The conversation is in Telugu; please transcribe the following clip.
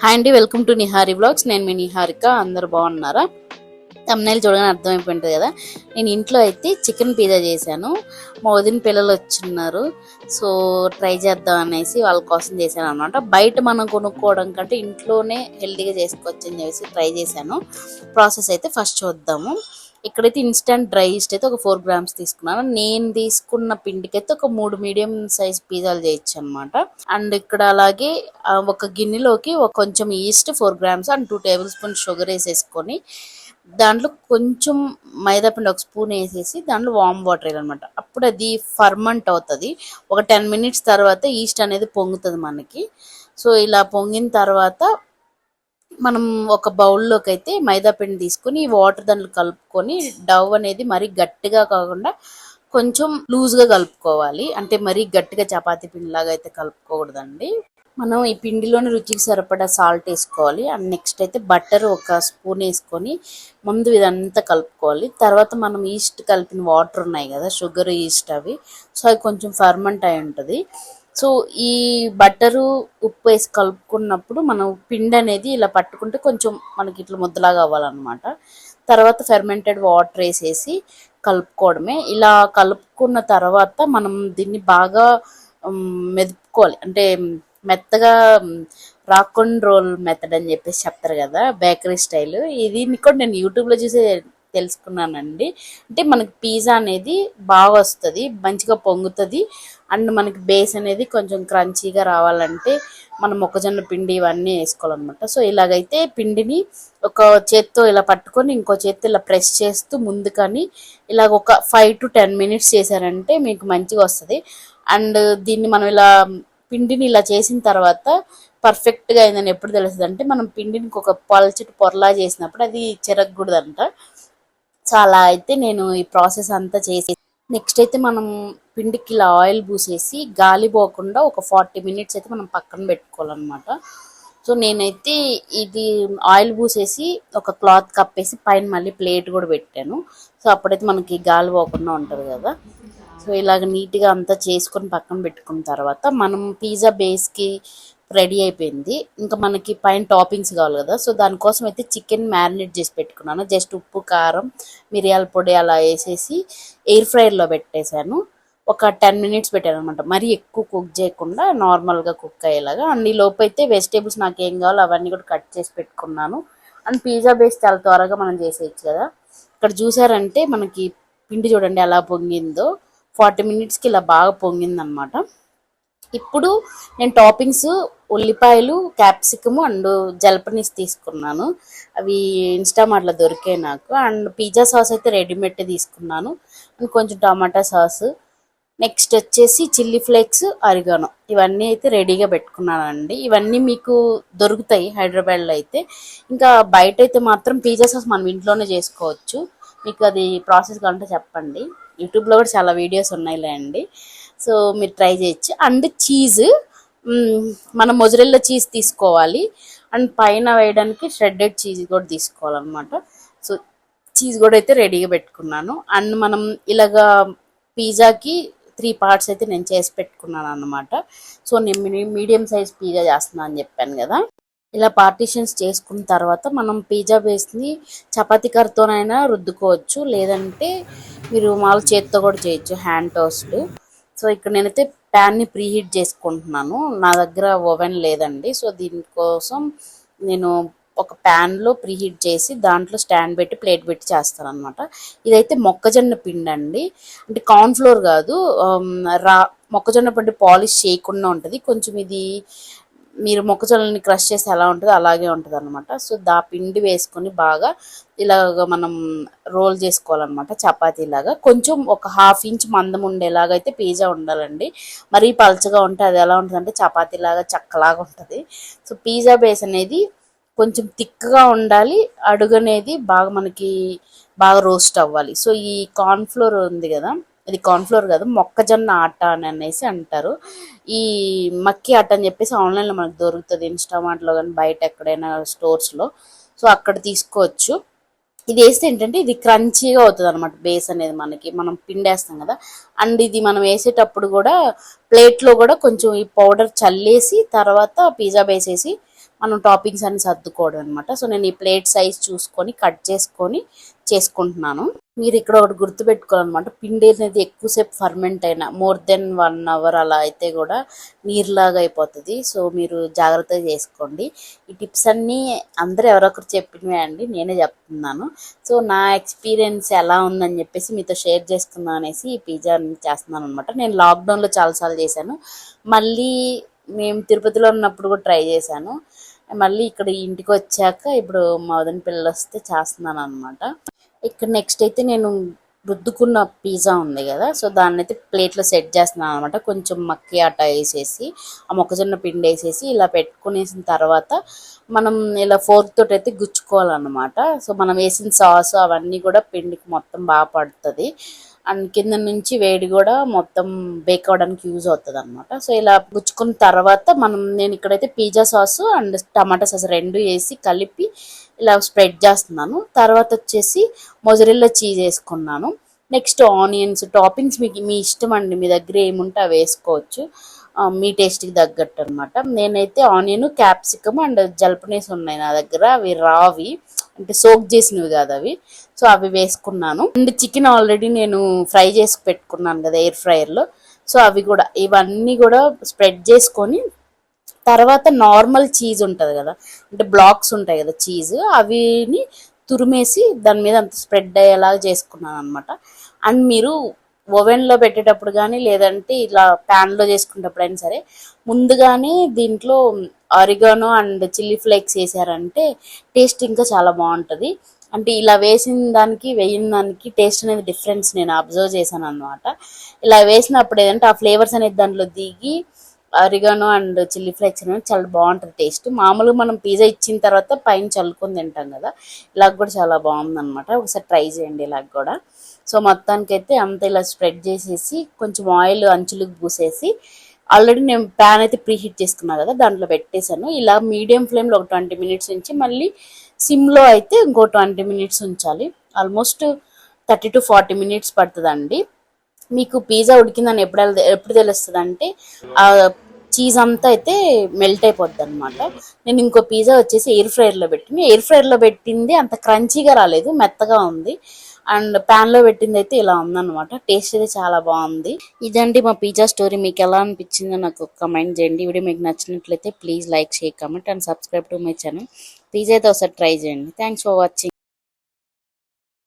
హాయ్ అండి వెల్కమ్ టు నిహారి బ్లాగ్స్ నేను మీ నిహారిక అందరు బాగున్నారా? తమ్నైల్ చూడగానే అర్థమైపోయింటుంది కదా. నేను ఇంట్లో అయితే చికెన్ పిజ్జా చేశాను. మా వదిన పిల్లలు వచ్చిన్నారు. సో ట్రై చేద్దాం అనేసి వాళ్ళ కోసం చేశాను అనమాట బయట మనం కొనుక్కోవడం కంటే ఇంట్లోనే హెల్తీగా చేసుకోవచ్చు అని చెప్పేసి ట్రై చేశాను. ప్రాసెస్ అయితే ఫస్ట్ చూద్దాము. ఇక్కడైతే ఇన్స్టంట్ డ్రై ఈస్ట్ అయితే ఒక ఫోర్ గ్రామ్స్ తీసుకున్నాను. నేను తీసుకున్న పిండికి అయితే ఒక మూడు మీడియం సైజ్ పిజ్జాలు చేయొచ్చు అనమాట అండ్ ఇక్కడ అలాగే ఒక గిన్నెలోకి ఒక కొంచెం yeast four grams and two table spoon sugar వేసేసుకొని దాంట్లో కొంచెం మైదా పిండి ఒక స్పూన్ వేసేసి దాంట్లో వామ్ వాటర్ వేయాలన్నమాట. అప్పుడు అది ఫర్మంట్ అవుతుంది. ఒక టెన్ మినిట్స్ తర్వాత ఈస్ట్ అనేది పొంగుతుంది మనకి. సో ఇలా పొంగిన తర్వాత మనం ఒక బౌల్లోకి అయితే మైదా పిండి తీసుకొని వాటర్ దాంట్లో కలుపుకొని డవ్ అనేది మరీ గట్టిగా కాకుండా కొంచెం లూజ్గా కలుపుకోవాలి. అంటే మరీ గట్టిగా చపాతీ పిండిలాగా అయితే కలుపుకోకూడదండి. మనం ఈ పిండిలోని రుచికి సరిపడా సాల్ట్ వేసుకోవాలి. అండ్ నెక్స్ట్ అయితే బటర్ ఒక స్పూన్ వేసుకొని ముందు ఇదంతా కలుపుకోవాలి. తర్వాత మనం ఈస్ట్ కలిపిన వాటర్ ఉన్నాయి కదా షుగర్ ఈస్ట్ అవి. సో అవి కొంచెం ఫర్మెంట్ అయి ఉంటుంది. సో ఈ బట్టరు ఉప్పు వేసి కలుపుకున్నప్పుడు మనం పిండి అనేది ఇలా పట్టుకుంటే కొంచెం మనకి ఇట్లా ముద్దలాగా అవ్వాలన్నమాట. తర్వాత ఫెర్మెంటెడ్ వాటర్ వేసేసి కలుపుకోవడమే. ఇలా కలుపుకున్న తర్వాత మనం దీన్ని బాగా మెదుపుకోవాలి. అంటే మెత్తగా రాక్ అండ్ రోల్ మెథడ్ అని చెప్పేసి చెప్తారు కదా బేకరీ స్టైల్ ఇది కూడా నేను యూట్యూబ్లో చూసే తెలుసుకున్నానండి. అంటే మనకి పిజ్జా అనేది బాగా వస్తుంది మంచిగా పొంగుతుంది. అండ్ మనకి బేస్ అనేది కొంచెం క్రంచీగా రావాలంటే మనం మొక్కజొన్న పిండి ఇవన్నీ వేసుకోవాలన్నమాట. సో ఇలాగైతే పిండిని ఒక చేత్తో ఇలా పట్టుకొని ఇంకో చేత్తో ఇలా ప్రెస్ చేస్తూ ముందుకని ఇలాగ ఒక ఫైవ్ టు టెన్ మినిట్స్ చేశారంటే మీకు మంచిగా వస్తుంది. అండ్ దీన్ని మనం ఇలా పిండిని ఇలా చేసిన తర్వాత పర్ఫెక్ట్గా అయిందని ఎప్పుడు తెలుస్తుంది అంటే మనం పిండిని ఒక పలచటి పొరలా చేసినప్పుడు అది చెరగకూడదంట. సో అలా అయితే నేను ఈ ప్రాసెస్ అంతా చేసి నెక్స్ట్ అయితే మనం పిండికి ఇలా ఆయిల్ పూసేసి గాలి పోకుండా ఒక ఫార్టీ మినిట్స్ అయితే మనం పక్కన పెట్టుకోవాలన్నమాట. సో నేనైతే ఇది ఆయిల్ పూసేసి ఒక క్లాత్ కప్పేసి పైన మళ్ళీ ప్లేట్ కూడా పెట్టాను. సో అప్పుడైతే మనకి గాలి పోకుండా ఉంటుంది కదా. సో ఇలాగ నీట్గా అంతా చేసుకొని పక్కన పెట్టుకున్న తర్వాత మనం పిజ్జా బేస్కి రెడీ అయిపోయింది. ఇంకా మనకి పైన టాపింగ్స్ కావాలి కదా. సో దానికోసం అయితే చికెన్ మ్యారినేట్ చేసి పెట్టుకున్నాను. జస్ట్ ఉప్పు కారం మిరియాల పొడి అలా వేసేసి ఎయిర్ ఫ్రైర్లో పెట్టేశాను. ఒక టెన్ మినిట్స్ పెట్టాను అనమాట. మరీ ఎక్కువ కుక్ చేయకుండా నార్మల్గా కుక్ అయ్యేలాగా. అండ్ ఈ లోపు అయితే వెజిటేబుల్స్ నాకు ఏం కావాలో అవన్నీ కూడా కట్ చేసి పెట్టుకున్నాను. అండ్ పిజ్జా బేస్ చాలా త్వరగా మనం చేసేయచ్చు కదా. ఇక్కడ చూసారంటే మనకి పిండి చూడండి ఎలా పొంగిందో. ఫార్టీ మినిట్స్కి ఇలా బాగా పొంగిందనమాట. ఇప్పుడు నేను టాపింగ్స్ ఉల్లిపాయలు క్యాప్సికము అండ్ జలపనీస్ తీసుకున్నాను. అవి ఇన్స్టామార్ట్లో దొరికాయి నాకు. అండ్ పిజ్జా సాస్ అయితే రెడీమేడ్ తీసుకున్నాను. అండ్ కొంచెం టమాటా సాస్. నెక్స్ట్ వచ్చేసి చిల్లీ ఫ్లేక్స్ అరిగాను. ఇవన్నీ అయితే రెడీగా పెట్టుకున్నానండి. ఇవన్నీ మీకు దొరుకుతాయి హైదరాబాద్లో అయితే. ఇంకా బయట అయితే మాత్రం పిజ్జా సాస్ మనం ఇంట్లోనే చేసుకోవచ్చు. మీకు అది ప్రాసెస్ కావాలంటే చెప్పండి. యూట్యూబ్లో కూడా చాలా వీడియోస్ ఉన్నాయిలే అండి. సో మీరు ట్రై చేయొచ్చు. And cheese. మనం మొజరెల్లా చీజ్ తీసుకోవాలి. అండ్ పైన వేయడానికి షెడ్డెడ్ చీజ్ కూడా తీసుకోవాలన్నమాట. సో చీజ్ కూడా అయితే రెడీగా పెట్టుకున్నాను. అండ్ మనం ఇలాగా పిజ్జాకి త్రీ పార్ట్స్ అయితే నేను చేసి పెట్టుకున్నాను అన్నమాట. సో నేను మీడియం సైజ్ పిజ్జా చేస్తున్నాను అని చెప్పాను కదా. ఇలా పార్టీషన్స్ చేసుకున్న తర్వాత మనం పిజ్జా బేస్ని చపాతి కర్రతోనైనా రుద్దుకోవచ్చు. లేదంటే మీరు మామూలు చేత్తో కూడా చేయొచ్చు హ్యాండ్ టోస్ట్ సో ఇక్కడ నేనైతే ప్యాన్ని ప్రీహీట్ చేసుకుంటున్నాను. నా దగ్గర ఓవెన్ లేదండి. సో దీనికోసం నేను ఒక ప్యాన్లో ప్రీహీట్ చేసి దాంట్లో స్టాండ్ పెట్టి ప్లేట్ పెట్టి చేస్తాను అనమాట ఇదైతే మొక్కజొన్న పిండి అండి. అంటే కార్న్ఫ్లోర్ కాదు రా మొక్కజొన్న పిండి పాలిష్ చేయకుండా ఉంటుంది. కొంచెం ఇది మీరు మొక్కజొన్నని క్రష్ చేస్తే ఎలా ఉంటుందో అలాగే ఉంటుంది అనమాట సో దా పిండి వేసుకొని బాగా ఇలాగ మనం రోల్ చేసుకోవాలన్నమాట చపాతీలాగా. కొంచెం ఒక హాఫ్ ఇంచ్ మందం ఉండేలాగా అయితే పిజ్జా ఉండాలండి. మరీ పలచగా ఉంటే అది ఎలా ఉంటుందంటే చపాతీలాగా చక్కలాగా ఉంటుంది. సో పిజ్జా బేస్ అనేది కొంచెం థిక్గా ఉండాలి. అడుగు అనేది బాగా మనకి బాగా రోస్ట్ అవ్వాలి. సో ఈ కార్న్ఫ్లోర్ ఉంది కదా ఇది కార్న్ఫ్లోర్ కాదు మొక్కజొన్న ఆట అని అనేసి అంటారు. ఈ మక్కి ఆట అని చెప్పేసి ఆన్లైన్లో మనకు దొరుకుతుంది ఇన్స్టామార్ట్లో కానీ బయట ఎక్కడైనా స్టోర్స్లో. సో అక్కడ తీసుకోవచ్చు. ఇది వేస్తే ఏంటంటే ఇది క్రంచీగా అవుతుంది అనమాట బేస్ అనేది మనకి. మనం పిండేస్తాం కదా. అండ్ ఇది మనం వేసేటప్పుడు కూడా ప్లేట్లో కూడా కొంచెం ఈ పౌడర్ చల్లేసి తర్వాత పిజ్జా బేస్ వేసి మనం టాపింగ్స్ అన్ని సర్దుకోవడం అనమాట సో నేను ఈ ప్లేట్ సైజ్ చూసుకొని కట్ చేసుకొని చేసుకుంటున్నాను. మీరు ఇక్కడ ఒకటి గుర్తుపెట్టుకోవాలన్నమాట. పిండి అనేది ఎక్కువసేపు ఫర్మెంట్ అయినా మోర్ దెన్ వన్ అవర్ అలా అయితే కూడా నీరులాగా అయిపోతుంది. సో మీరు జాగ్రత్తగా చేసుకోండి. ఈ టిప్స్ అన్నీ అందరూ ఎవరొకరు చెప్పినవే అండి నేనే చెప్తున్నాను. సో నా ఎక్స్పీరియన్స్ ఎలా ఉందని చెప్పేసి మీతో షేర్ చేసుకుందాం అనేసి ఈ పిజ్జా చేస్తున్నాను అనమాట నేను లాక్డౌన్లో చాలాసార్లు చేశాను. మళ్ళీ మేము తిరుపతిలో ఉన్నప్పుడు కూడా ట్రై చేశాను. మళ్ళీ ఇక్కడ ఇంటికి వచ్చాక ఇప్పుడు మా వదిన పిల్లలు వస్తే చేస్తున్నాను అనమాట ఇక్కడ నెక్స్ట్ అయితే నేను రుద్దుకున్న పిజ్జా ఉంది కదా సో దాన్ని అయితే ప్లేట్లో సెట్ చేస్తున్నాను అనమాట కొంచెం మక్కి ఆట వేసేసి ఆ మొక్కజొన్న పిండి వేసేసి ఇలా పెట్టుకునేసిన తర్వాత మనం ఇలా ఫోర్క్ తోటి అయితే గుచ్చుకోవాలన్నమాట. సో మనం వేసిన సాస్ అవన్నీ కూడా పిండికి మొత్తం బాగా పడుతుంది. అండ్ కింద నుంచి వేడి కూడా మొత్తం బేక్ అవ్వడానికి యూజ్ అవుతుంది అనమాట సో ఇలా గుచ్చుకున్న తర్వాత మనం నేను ఇక్కడైతే pizza sauce and tomato sauce రెండు వేసి కలిపి ఇలా స్ప్రెడ్ చేస్తున్నాను. తర్వాత వచ్చేసి మొజరెల్లా చీజ్ వేసుకున్నాను. నెక్స్ట్ ఆనియన్స్ టాపింగ్స్ మీకు మీ ఇష్టం అండి మీ దగ్గర ఏముంటే అవి వేసుకోవచ్చు. మీ టేస్ట్కి తగ్గట్టు అనమాట నేనైతే ఆనియన్ క్యాప్సికమ్ అండ్ జల్పనేసి ఉన్నాయి నా దగ్గర. అవి రావి అంటే సోక్ చేసినవి కాదు అవి. సో అవి వేసుకున్నాను. అండ్ చికెన్ ఆల్రెడీ నేను ఫ్రై చేసి పెట్టుకున్నాను కదా ఎయిర్ ఫ్రైయర్లో సో అవి కూడా ఇవన్నీ కూడా స్ప్రెడ్ చేసుకొని తర్వాత నార్మల్ చీజ్ ఉంటుంది కదా అంటే బ్లాక్స్ ఉంటాయి కదా చీజ్ అవిని తురిమేసి దాని మీద అంత స్ప్రెడ్ అయ్యేలాగా చేసుకున్నాను అనమాట అండ్ మీరు ఓవెన్లో పెట్టేటప్పుడు కానీ లేదంటే ఇలా ప్యాన్లో చేసుకునేటప్పుడైనా సరే ముందుగానే దీంట్లో ఆరిగానో అండ్ చిల్లీ ఫ్లేక్స్ వేసారంటే టేస్ట్ ఇంకా చాలా బాగుంటుంది. అంటే ఇలా వేసిన దానికి వేయిన దానికి టేస్ట్ అనేది డిఫరెన్స్ నేను అబ్జర్వ్ చేశాను అనమాట ఇలా వేసినప్పుడు ఏదంటే ఆ ఫ్లేవర్స్ అనేది దాంట్లో దిగి అరిగాను అండ్ చిల్లీ ఫ్లేక్స్ అనేవి చాలా బాగుంటుంది టేస్ట్ మామూలుగా మనం పిజ్జా ఇచ్చిన తర్వాత పైన చల్లుకొని తింటాం కదా. ఇలా కూడా చాలా బాగుంది అనమాట ఒకసారి ట్రై చేయండి ఇలా కూడా. సో మొత్తానికైతే అంత ఇలా స్ప్రెడ్ చేసేసి కొంచెం ఆయిల్ అంచులకు పూసేసి ఆల్రెడీ నేను ప్యాన్ అయితే ప్రీ హీట్ చేసుకున్నా కదా దాంట్లో పెట్టేశాను. ఇలా మీడియం ఫ్లేమ్లో ఒక ట్వంటీ మినిట్స్ ఉంచి మళ్ళీ సిమ్లో అయితే ఇంకో ట్వంటీ మినిట్స్ ఉంచాలి. Almost thirty to forty minutes పడుతుందండి. మీకు పిజ్జా ఉడికిందని ఎప్పుడు ఎప్పుడు తెలుస్తుంది అంటే చీజ్ అంతా అయితే మెల్ట్ అయిపోద్ది అనమాట నేను ఇంకో పిజ్జా వచ్చేసి ఎయిర్ ఫ్రైర్లో పెట్టింది ఎయిర్ ఫ్రైర్లో పెట్టింది అంత క్రంచీగా రాలేదు మెత్తగా ఉంది. అండ్ ప్యాన్లో పెట్టింది అయితే ఇలా ఉందన్నమాట. టేస్ట్ అయితే చాలా బాగుంది. ఇదండి మా పిజ్జా స్టోరీ మీకు ఎలా అనిపించిందో నాకు కమెంట్ చేయండి. వీడియో మీకు నచ్చినట్లయితే please like share comment and subscribe to my channel pizza అయితే ఒకసారి ట్రై చేయండి. Thanks for watching